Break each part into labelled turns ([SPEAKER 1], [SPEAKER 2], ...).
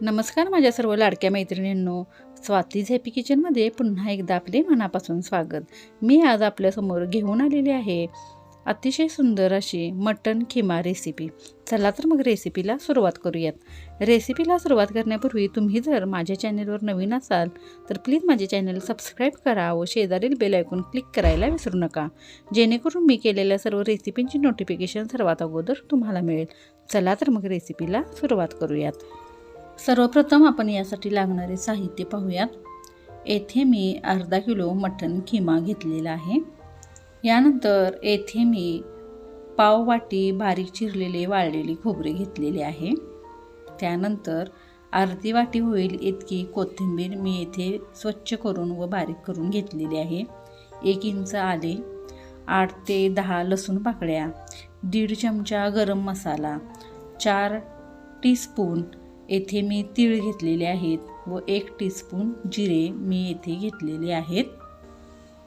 [SPEAKER 1] नमस्कार माझ्या सर्व लाडक्या मैत्रिणींनो. स्वाती झॅपी किचनमध्ये पुन्हा एकदा आपले मनापासून स्वागत. मी आज आपल्यासमोर घेऊन आलेली आहे अतिशय सुंदर अशी मटन खिमा रेसिपी चला तर मग रेसिपीला सुरुवात करूयात. रेसिपीला सुरुवात करण्यापूर्वी तुम्ही जर माझ्या चॅनेलवर नवीन असाल तर प्लीज माझे चॅनल सबस्क्राईब करा व शेजारील बेल ऐकून क्लिक करायला विसरू नका. जेणेकरून मी केलेल्या सर्व रेसिपींची नोटिफिकेशन सर्वात अगोदर तुम्हाला मिळेल. चला तर मग रेसिपीला सुरुवात करूयात. सर्वप्रथम आपण यासाठी लागणारे साहित्य पाहूयात. येथे मी अर्धा किलो मटण खिमा घेतलेला आहे. यानंतर येथे मी पाव वाटी बारीक चिरलेले वाळलेली खोबरे घेतलेले आहे. त्यानंतर अर्धी वाटी होईल इतकी कोथिंबीर मी येथे स्वच्छ करून व बारीक करून घेतलेली आहे. एक इंच आले आठ ते दहा लसूण पाकळ्या दीड चमचा गरम मसाला चार टीस्पून येथे मी तीळ घेतलेले आहेत व एक टीस्पून जिरे मी येथे घेतलेले आहेत.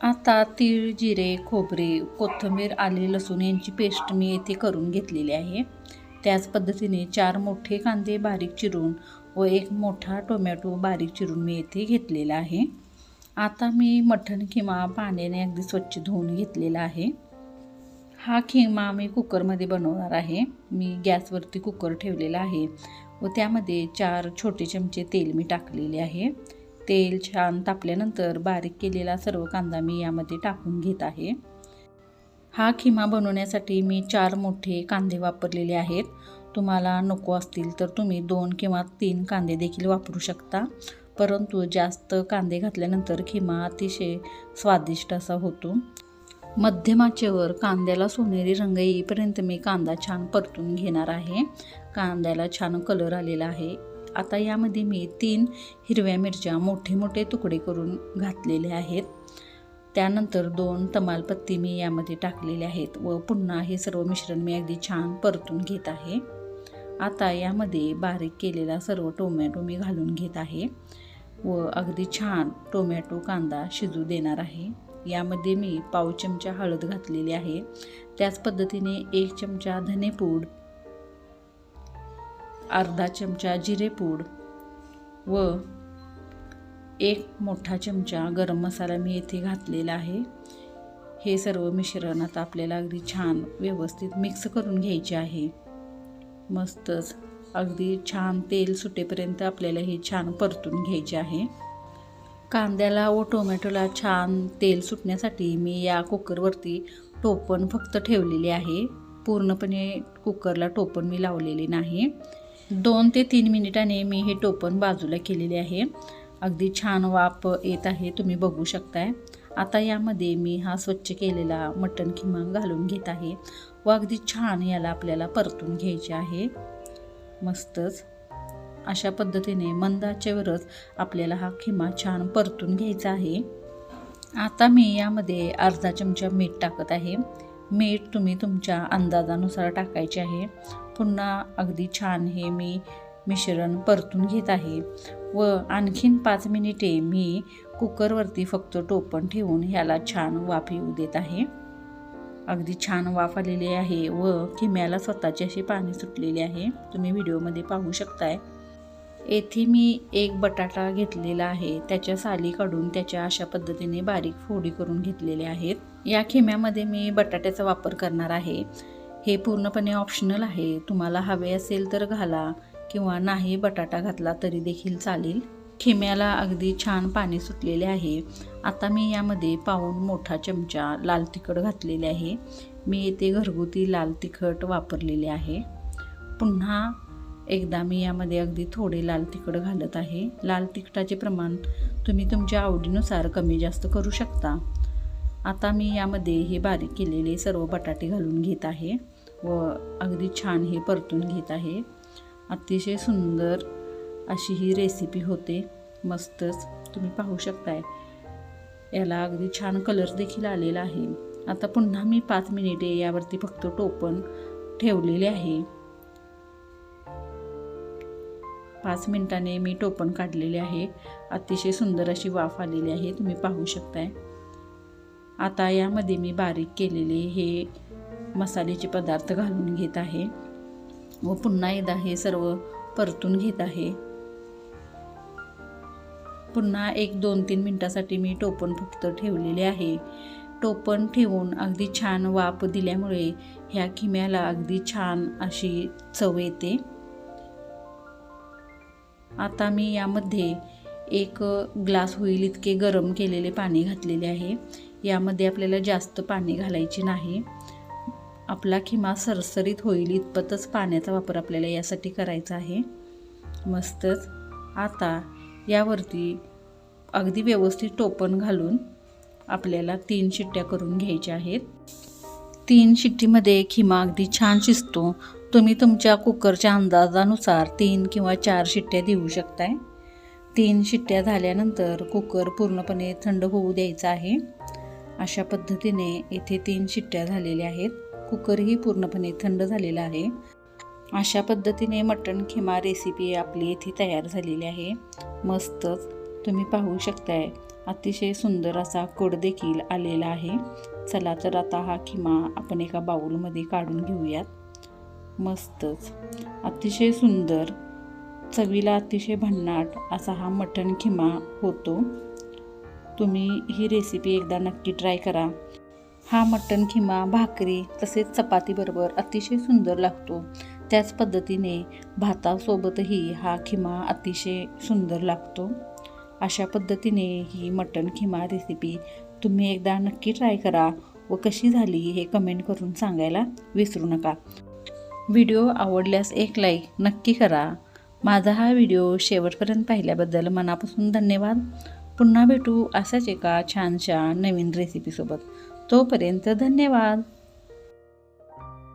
[SPEAKER 1] आता तीळ जिरे खोबरे कोथिंबीर आले लसूण यांची पेस्ट मी येथे करून घेतलेली आहे. त्याच पद्धतीने चार मोठे कांदे बारीक चिरून व एक मोठा टोमॅटो बारीक चिरून मी येथे घेतलेला आहे. आता मी मठण किंवा पाण्याने अगदी स्वच्छ धुवून घेतलेला आहे. हा खिमा मी कुकरमध्ये बनवणार आहे. मी गॅसवरती कुकर ठेवलेला आहे. व त्यामध्ये चार छोटे चमचे तेल मी टाकलेले आहे. तेल छान तापल्यानंतर बारीक केलेला सर्व कांदा मी यामध्ये टाकून घेत आहे. हा खिमा बनवण्यासाठी मी चार मोठे कांदे वापरलेले आहेत. तुम्हाला नको असतील तर तुम्ही दोन किंवा तीन कांदे देखील वापरू शकता. परंतु जास्त कांदे घातल्यानंतर खिमा अतिशय स्वादिष्ट असा होतो. मध्यमाचेवर कांद्याला सोनेरी रंग येईपर्यंत मी कांदा छान परतून घेणार आहे. कांद्याला छान कलर आलेला आहे. आता यामध्ये मी तीन हिरव्या मिरच्या मोठे मोठे तुकडे करून घातलेले आहेत. त्यानंतर दोन तमालपत्ती मी यामध्ये टाकलेले आहेत व पुन्हा हे सर्व मिश्रण मी अगदी छान परतून घेत आहे. आता यामध्ये बारीक केलेला सर्व टोमॅटो मी घालून घेत आहे व अगदी छान टोमॅटो कांदा शिजू देणार आहे. यामध्ये मी पाव चमचा हळद घातलेली आहे. त्याच पद्धतीने एक चमचा धनेपूड अर्धा चमचा जिरेपूड व एक मोठा चमचा गरम मसाला मी येथे घातलेला आहे. हे सर्व मिश्रण आता आपल्याला अगदी छान व्यवस्थित मिक्स करून घ्यायचे आहे. मस्तच अगदी छान तेल सुटेपर्यंत आपल्याला हे छान परतून घ्यायचे आहे. कांद्याला व टोमॅटोला छान तेल सुटण्यासाठी मी या कुकरवरती टोपण फक्त ठेवलेले आहे. पूर्णपणे कुकरला टोपण मी लावलेले नाही. दोन ते तीन मिनिटाने मी हे टोपण बाजूला केलेले आहे. अगदी छान वाफ येत आहे तुम्ही बघू शकताय. आता यामध्ये मी हा स्वच्छ केलेला मटण किमा घालून घेत आहे. व अगदी छान याला आपल्याला परतून घ्यायचे आहे. मस्तच. अशा पद्धतीने मंदाच्यावरच आपल्याला हा खिमा छान परतून घ्यायचा आहे. आता मी यामध्ये अर्धा चमचा मीठ टाकत आहे. मीठ तुम्ही तुमच्या अंदाजानुसार टाकायचे आहे. पुन्हा अगदी छान हे मी मिश्रण परतून घेत आहे. व आणखीन पाच मिनिटे मी कुकरवरती फक्त टोपण ठेवून ह्याला छान वाफ येऊ देत आहे. अगदी छान वाफ आलेली आहे व किम्याला स्वतःची अशी पाणी सुटलेली आहे. तुम्ही व्हिडिओमध्ये पाहू शकताय. येथे मी एक बटाटा घेतलेला आहे. त्याच्या साली काढून त्याच्या अशा पद्धतीने बारीक फोडी करून घेतलेले आहेत. या खिम्यामध्ये मी बटाट्याचा वापर करणार आहे. हे पूर्णपणे ऑप्शनल आहे. तुम्हाला हवे असेल तर घाला किंवा नाही बटाटा घातला तरी देखील चालेल. खिम्याला अगदी छान पाणी सुटलेले आहे. आता मी यामध्ये पाऊन मोठा चमचा लाल तिखट घातलेले आहे. मी येथे घरगुती लाल तिखट वापरलेले आहे. पुन्हा एकदा मी यामध्ये अगदी थोडे लाल तिखट घालत आहे. लाल तिखटाचे प्रमाण तुम्ही तुमच्या आवडीनुसार कमी जास्त करू शकता. आता मी यामध्ये हे बारीक केलेले सर्व बटाटे घालून घेत आहे व अगदी छान हे परतून घेत आहे. अतिशय सुंदर अशी ही रेसिपी होते. मस्तच. तुम्ही पाहू शकताय. याला अगदी छान कलर देखील आलेला आहे. आता पुन्हा मी पाच मिनिटे यावरती फक्त टोपण ठेवलेले आहे. पाच मिनटाने मी टोपण काढलेले आहे. अतिशय सुंदर अशी वाफ आलेली आहे. तुम्ही पाहू शकताय. आता यामध्ये मी बारीक केलेले हे मसाल्याचे पदार्थ घालून घेत आहे. व पुन्हा एकदा हे सर्व परतून घेत आहे. पुन्हा एक दोन तीन मिनटासाठी मी टोपण फक्त ठेवलेले आहे. टोपण ठेवून अगदी छान वाफ दिल्यामुळे ह्या खिम्याला अगदी छान अशी चव येते. आता मी यामध्ये एक ग्लास होईल इतके गरम केलेले पाणी घातलेले आहे. यामध्ये आपल्याला जास्त पाणी घालायचे नाही. आपला खिमा सरसरीत होईल इतपतच पाण्याचा वापर आपल्याला यासाठी करायचा आहे. मस्तच. आता यावरती अगदी व्यवस्थित टोपण घालून आपल्याला तीन शिट्ट्या करून घ्यायच्या आहेत. तीन शिट्टीमध्ये खिमा अगदी छान शिजतो. तुम्ही तुमच्या कुकरच्या अंदाजानुसार तीन किंवा चार शिट्ट्या देऊ शकताय. तीन शिट्ट्या झाल्यानंतर कुकर पूर्णपणे थंड होऊ द्यायचा आहे. अशा पद्धतीने येथे तीन शिट्ट्या झालेल्या आहेत. कुकरही पूर्णपणे थंड झालेला आहे. अशा पद्धतीने मटण खिमा रेसिपी आपली येथे तयार झालेली आहे. मस्तच. तुम्ही पाहू शकताय. अतिशय सुंदर असा कड देखील आलेला आहे. चला तर आता हा खिमा आपण एका बाऊलमध्ये काढून घेऊयात. मस्तच. अतिशय सुंदर चवीला अतिशय भन्नाट असा हा मटण खिमा होतो. तुम्ही ही रेसिपी एकदा नक्की ट्राय करा. हा मटण खिमा भाकरी तसेच चपातीबरोबर अतिशय सुंदर लागतो. त्याच पद्धतीने भातासोबतही हा खिमा अतिशय सुंदर लागतो. अशा पद्धतीने ही मटण खिमा रेसिपी तुम्ही एकदा नक्की ट्राय करा व कशी झाली हे कमेंट करून सांगायला विसरू नका. व्हिडिओ आवडल्यास एक लाईक नक्की करा. माझा हा व्हिडिओ शेवटपर्यंत पाहिल्याबद्दल मनापासून धन्यवाद. पुन्हा भेटू असाच एका छानशा नवीन रेसिपीसोबत तोपर्यंत धन्यवाद.